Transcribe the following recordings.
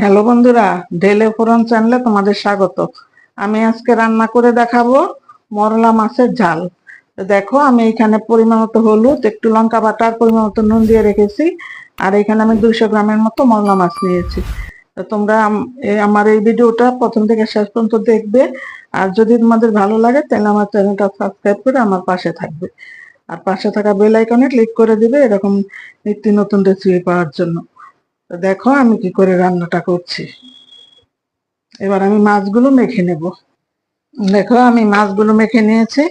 Hello বন্ধুরা ডেলে ফোরন চ্যানেলে তোমাদের স্বাগত। আমি আজকে রান্না করে দেখাবো মরলা মাছের ঝাল। দেখো, আমি এখানে পরিমাণ মতো হলুদ, একটু লঙ্কা বাটার, পরিমাণ মতো নুন দিয়ে রেখেছি। আর এখানে আমি দুইশো গ্রামের মতো মরলা মাছ নিয়েছি। তোমরা আমার এই ভিডিওটা প্রথম থেকে শেষ পর্যন্ত দেখবে। আর যদি তোমাদের ভালো লাগে, তাহলে আমার চ্যানেলটা সাবস্ক্রাইব করে আমার পাশে থাকবে। আর পাশে থাকা বেল আইকনে ক্লিক করে দিবে, এরকম নিত্য নতুন রেসিপি পাওয়ার জন্য। দেখো আমি কি করে রান্নাটা করছি। এবার আমি মাছগুলো মেখে নেব। দেখো আমি মাছগুলো মেখে নিয়েছি।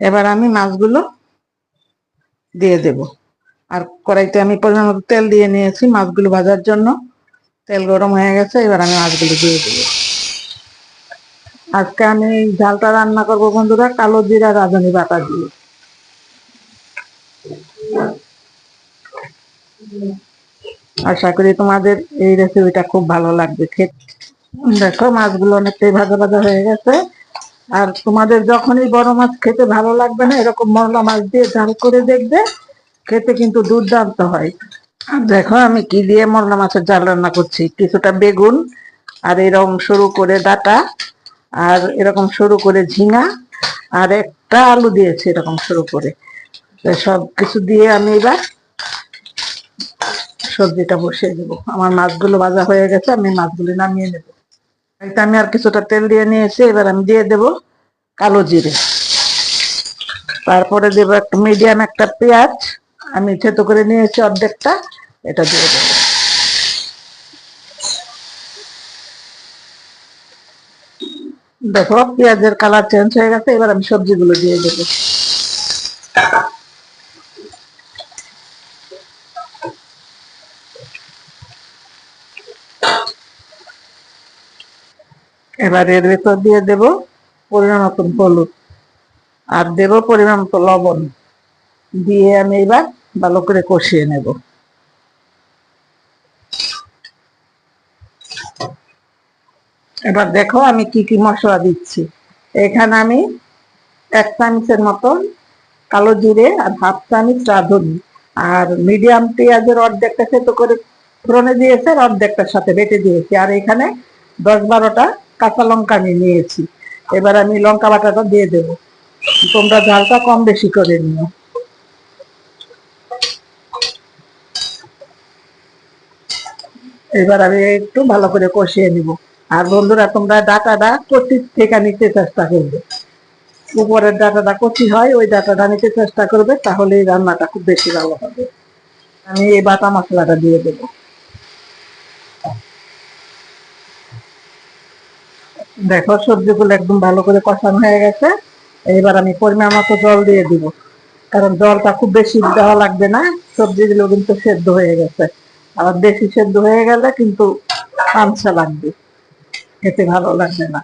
এবার আমি মাছগুলো দিয়ে দেব। আর কড়াইতে আমি পরিমাণ মতো তেল দিয়ে নিয়েছি মাছগুলো ভাজার জন্য। তেল গরম হয়ে গেছে, এবার আমি মাছগুলো দিয়ে দেব। আজকে আমি ঝালটা রান্না করব বন্ধুরা, কালো জিরা রাঁধুনি বাটা দিয়ে। আশা করি তোমাদের এই রেসিপিটা খুব ভালো লাগবে। খেতে দেখো, মাছগুলো অনেকটাই ভাজা ভাজা হয়ে গেছে। আর তোমাদের যখনই বড় মাছ খেতে ভালো লাগবে না, এরকম মরলা মাছ দিয়ে ঝাল করে দেখবে, খেতে কিন্তু দুর্দান্ত হয়। আর দেখো, আমি কি দিয়ে মরলা মাছের ঝাল রান্না করছি? কিছুটা বেগুন আর এরকম সরু করে ডাটা আর এরকম সরু করে ঝিঙা আর একটা আলু দিয়েছি এরকম সরু করে। সব কিছু দিয়ে আমি এবার সবজিটা বসিয়ে দেবো। আমার মাছগুলো ভাজা হয়ে গেছে, আমি মাছগুলো নামিয়ে নেব। এটা আমি আর কিছুটা তেল দিয়ে নিয়েছি, এবার আমি দিয়ে দেব কালো জিরে। তারপরে দেবো একটা মিডিয়াম একটা পেঁয়াজ, আমি থেতো করে নিয়েছি অর্ধেকটা, এটা দিয়ে দেবো। দেখো, পেঁয়াজের কালার চেঞ্জ হয়ে গেছে, এবার আমি সবজিগুলো দিয়ে দেবো। এবার এর ভেতর দিয়ে দেব পরিমাণ মতন হলুদ আর দেব পরিমাণ মতো লবণ। দিয়ে আমি এবার ভালো করে কষিয়ে নেব। এবার দেখো আমি কি কি মশলা দিচ্ছি। এখানে আমি এক চামচের মতন কালো জিরে আর হাফ চামচ রাঁধুনি আর মিডিয়াম পেঁয়াজের অর্ধেকটা সেতো করে ফোড়নে দিয়েছে আর অর্ধেকটার সাথে বেটে দিয়েছি। আর এখানে দশ বারোটা কাঁচা লঙ্কা আমি নিয়েছি। এবার আমি লঙ্কা বাটাটা দিয়ে দেব। তোমরা ঝালটা কম বেশি করে নিও। এবার আমি একটু ভালো করে কষিয়ে নিব। আর বন্ধুরা, তোমরা ডাটাটা কচি থেকে নিতে চেষ্টা করবে। উপরের ডাটাটা কচি হয়, ওই ডাটাটা নিতে চেষ্টা করবে তাহলে এই রান্নাটা খুব বেশি ভালো হবে। আমি এই বাটা মশলাটা দিয়ে দেবো। দেখো, সবজিগুলো একদম ভালো করে কষানো হয়ে গেছে। এবার আমি পরিমাণ মতো জল দিয়ে দিব। কারণ জলটা খুব বেশি দেওয়া লাগবে না, সবজিগুলো কিন্তু সেদ্ধ হয়ে গেছে। আবার বেশি সেদ্ধ হয়ে গেলে কিন্তু পাঞ্চা লাগবে। খেতে ভালো লাগবে না।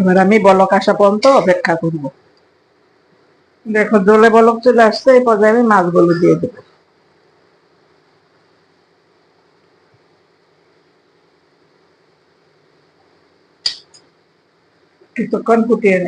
এবার আমি বলক আসা পর্যন্ত অপেক্ষা করব। দেখো, জলে বলক চলে আসছে এই পর্যায়ে আমি মাছগুলো দিয়ে দেবো। कितकन तो कुटीर